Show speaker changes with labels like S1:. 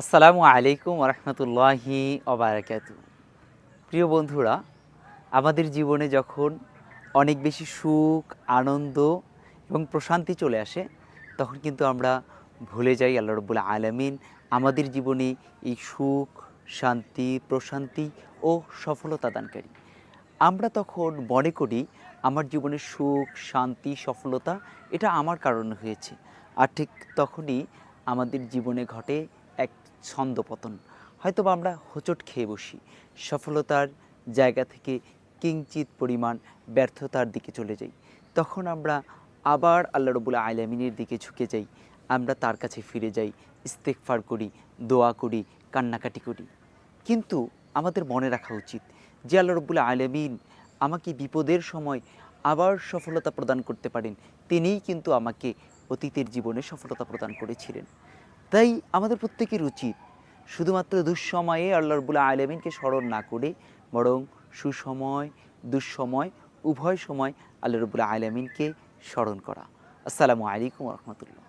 S1: আসসালামু আলাইকুম রহমতুল্লাহি অবরাকাতু প্রিয় বন্ধুরা, আমাদের জীবনে যখন অনেক বেশি সুখ, আনন্দ এবং প্রশান্তি চলে আসে, তখন কিন্তু আমরা ভুলে যাই আল্লাহ রব্বুল আলমিন আমাদের জীবনে এই সুখ, শান্তি, প্রশান্তি ও সফলতা দানকারী। আমরা তখন মনে করি আমার জীবনের সুখ, শান্তি, সফলতা এটা আমার কারণে হয়েছে। আর ঠিক তখনই আমাদের জীবনে ঘটে এক ছন্দপতন। হয়তো বা আমরা হোঁচট খেয়ে বসি। সফলতার জায়গা থেকে কিঞ্চিত পরিমাণ ব্যর্থতার দিকে চলে যাই। তখন আমরা আবার আল্লাহ রবুল্লা আলমিনের দিকে ঝুঁকে যাই। আমরা তার কাছে ফিরে যাই ইস্তেকফার করি, দোয়া করি, কান্নাকাটি করি। কিন্তু আমাদের মনে রাখা উচিত যে আল্লাহ রব্বুল আলমিন আমাকে বিপদের সময় আবার সফলতা প্রদান করতে পারেন। তিনিই কিন্তু আমাকে অতীতের জীবনে সফলতা প্রদান করেছিলেন। তাই আমাদের প্রত্যেকের উচিত শুধুমাত্র দুঃসময়ে আল্লাহ রবুল্লা আলমিনকে স্মরণ না করে বরং সুসময়, দুঃসময়, উভয় সময় আল্লাহ রবুল্লা আলমিনকে স্মরণ করা। আসসালামু আলাইকুম রহমতুল্লাহ।